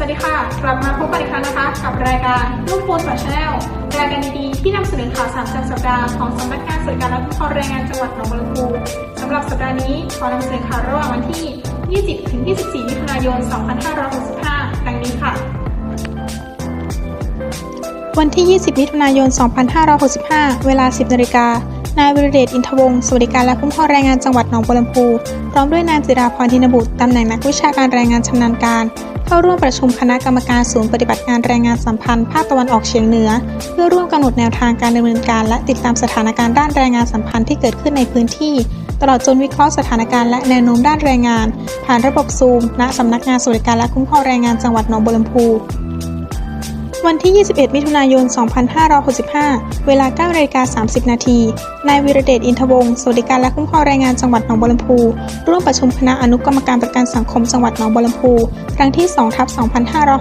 สวัสดีค่ะ กลับมาพบกันอีกครั้งนะคะ กับรายการลูกโพสต์ชาแนลรายการดีๆที่นำเสนอข่าวสารประจำสัปดาห์ของสำนักงานสื่อการและผู้ครองแรงงานจังหวัดหนองบัวลำพูสำหรับสัปดาห์นี้ขอนำเสนอข่าวระหว่างวันที่ 20 ถึง 24 มิถุนายน 2565 ดังนี้ค่ะ วันที่ 20 มิถุนายน 2565 เวลา 10นาฬิกานายวิรเดชอินทวงศ์สวัสดิการและคุ้มครองแรงงานจังหวัดหนองบัวลำพู พร้อมด้วยนางจิราพรธินบุตรตำแหน่งนักวิชาการแรงงานชำนาญการ เข้าร่วมประชุมคณะกรรมการศูนย์ปฏิบัติงานแรงงานสัมพันธ์ภาคตะวันออกเฉียงเหนือ เพื่อร่วมกำหนดแนวทางการดำเนินการ และติดตามสถานการณ์ด้านแรงงานสัมพันธ์ที่เกิดขึ้นในพื้นที่ ตลอดจนวิเคราะห์สถานการณ์และแนวโน้มด้านแรงงาน ผ่านระบบซูมณสำนักงานสวัสดิการและคุ้มครองแรงงานจังหวัดหนองบัวลำพู วันที่ 21 มิถุนายน 2565 เวลา9นาฬิกา30 นาที นายวิรเดช อินทวงศ์ สวัสดิการและคุ้มครองแรงงานจังหวัดหนองบัวลำพู ร่วมประชุมคณะอนุกรรมการประกันสังคมจังหวัดหนองบัวลำพู ครั้งที่2ทับ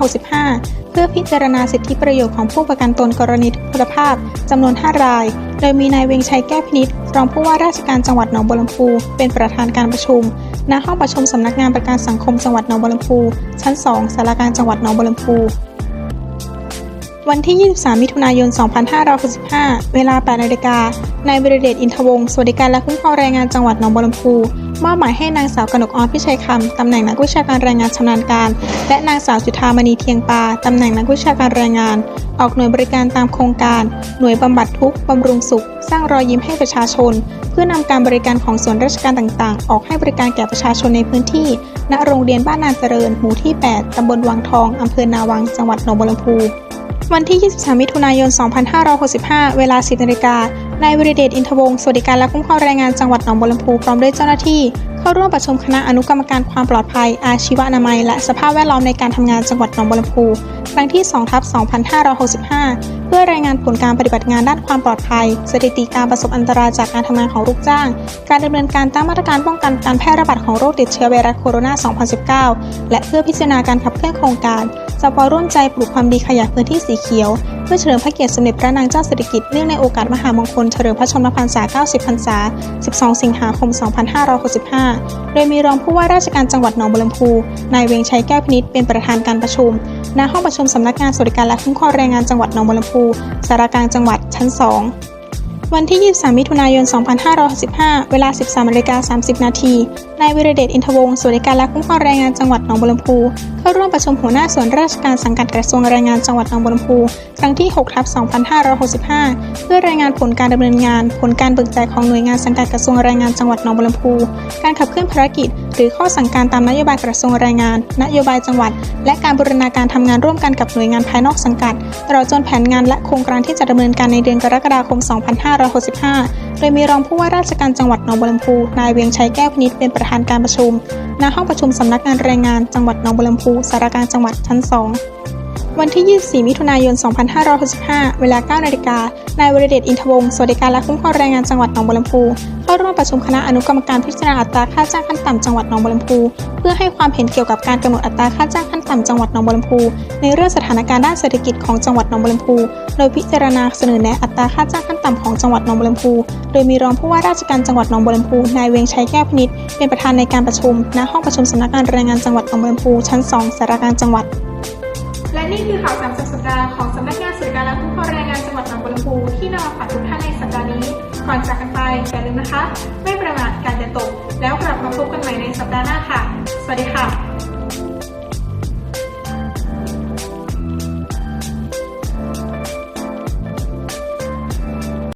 2565 เพื่อพิจารณาสิทธิประโยชน์ของผู้ประกันตนกรณีทุพพลภาพจำนวน 5 ราย โดยมีนายเวงชัยแก้วพินิษรองผู้ว่าราชการจังหวัดหนองบัวลำพู เป็นประธานการประชุม ณ ห้องประชุมสำนักงานประกันสังคมจังหวัดหนองบัวลำพู ชั้น2สารการจังหวัดหนองบัวลำพู วันที่ 23 มิถุนายน 2565 เวลา 8นาฬิกานายวิรเดชอินทวงศ์สวัสดิการและคุ้มครองแรงงานจังหวัดหนองบัวลำพูมอบหมายให้นางสาวกนกออนพิชัยคำ ตำแหน่งนักวิชาการแรงงานชำนาญการ และนางสาวจุธามณีเทียงปา ตำแหน่งนักวิชาการแรงงาน ออกหน่วยบริการตามโครงการ หน่วยบำบัดทุกข์บำรุงสุข สร้างรอยยิ้มให้ประชาชน เพื่อนำการบริการของส่วนราชการต่างๆ ออกให้บริการแก่ประชาชนในพื้นที่ ณ โรงเรียนบ้านนาเจริญ หมู่ที่ 8 ตำบลวังทอง อำเภอนาวัง จังหวัดหนองบัวลำพู วันที่ 23 มิถุนายน 2565 เวลา 10นาฬิกานายวิริเดชอินทวงศ์สวัสดิการและคุ้มครองแรงงานจังหวัดหนองบัวลำพูพร้อมด้วยเจ้าหน้าที่ เข้าร่วมประชุมคณะอนุกรรมการความปลอดภัย อาชีวนามัย และสภาพแวดล้อมในการทำงานจังหวัดหนองบัวลำพูครั้งที่2ทับ2565 เพื่อรายงานผลการปฏิบัติงานด้านความปลอดภัย สถิติการประสบอันตรายจากการทำงานของลูกจ้าง การดำเนินการตามมาตรการป้องกันการแพร่ระบาดของโรคติดเชื้อไวรัสโคโรนา 2019 และเพื่อพิจารณาการขับเคลื่อนโครงการ สปร่วมใจปลูกความดีขยายพื้นที่สีเขียว เพื่อเฉลิมพระเกียรติสมเด็จพระนางเจ้าสิริกิติ์เนื่องในโอกาสมหามงคลเฉลิมพระชนมพรรษา 90 พรรษา 12 สิงหาคม 2565 โดยมีรองผู้ว่าราชการจังหวัดหนองบัวลำพู นายเวงชัยแก้วพินิษเป็นประธานการประชุม ณ ห้องประชุมสำนักงานสวัสดิการและคุ้มครองแรงงานจังหวัดหนองบัวลำพู สารกลางจังหวัดชั้น 2วันที่ 23 มิถุนายน 2565 เวลา 13นาฬิกา30 นาที นายวิรเดชอินทวงศ์สวัสดิการและคุ้มครองแรงงานจังหวัดหนองบัวลำพูเข้าร่วมประชุมหัวหน้าส่วนราชการสังกัดกระทรวงแรงงานจังหวัดหนองบัวลำพูครั้งที่6ทับ2565 เพื่อรายงานผลการดำเนินงาน ผลการเบิกจ่ายของหน่วยงานสังกัดกระทรวงแรงงานจังหวัดหนองบัวลำพูการขับเคลื่อนภารกิจ หรือข้อสั่งการตามนโยบายกระทรวงแรงงาน นโยบายจังหวัด และการบูรณาการทำงานร่วมกันกับหน่วยงานภายนอกสังกัดตลอดจนแผนงานและโครงการที่จะดำเนินการในเดือนกรกฎาคม 2565 โดยมีรองผู้ว่าราชการจังหวัดหนองบัวลำพู นายเวียงชัยแก้วพนิษเป็นประธานการประชุม ณ ห้องประชุมสำนักงานแรงงานจังหวัดหนองบัวลำพูสารการจังหวัดชั้น 2 วันที่ 24 มิถุนายน 2565 เวลา 9 นาฬิกา นายวรเดช อินทวงศ์สวัสดิการและคุ้มครองแรงงานจังหวัดหนองบัวลำพู ร่วมประชุมคณะอนุกรรมการพิจารณาอัตราค่าจ้างขั้นต่ำจังหวัดหนองบัวลำพูเพื่อให้ความเห็นเกี่ยวกับการกำหนดอัตราค่าจ้างขั้นต่ำจังหวัดหนองบัวลำพูในเรื่องสถานการณ์ด้านเศรษฐกิจของจังหวัดหนองบัวลำพูโดยพิจารณาเสนอแนะอัตราค่าจ้างขั้นต่ำของจังหวัดหนองบัวลำพูโดยมีรองผู้ว่าราชการจังหวัดหนองบัวลำพูนายเวงชัยแก้วพนิษเป็นประธานในการประชุมณห้องประชุมสำนักงานแรงงานจังหวัดหนองบัวลำพูชั้น 2สารกางจังหวัดและนี่คือข่าวสารสัปดาห์ของสำนักงานสื่อการและคุ้มครอแรงงานจังหวัดหนองบัวลำพูที่นำมาฝากทุกท่านในสัปดาห์นี้ ก่อนจากกันไปอย่าลืมนะคะ ไม่ประมาทการจะตก แล้วกลับมาพบกันใหม่ในสัปดาห์หน้าค่ะ สวัสดีค่ะ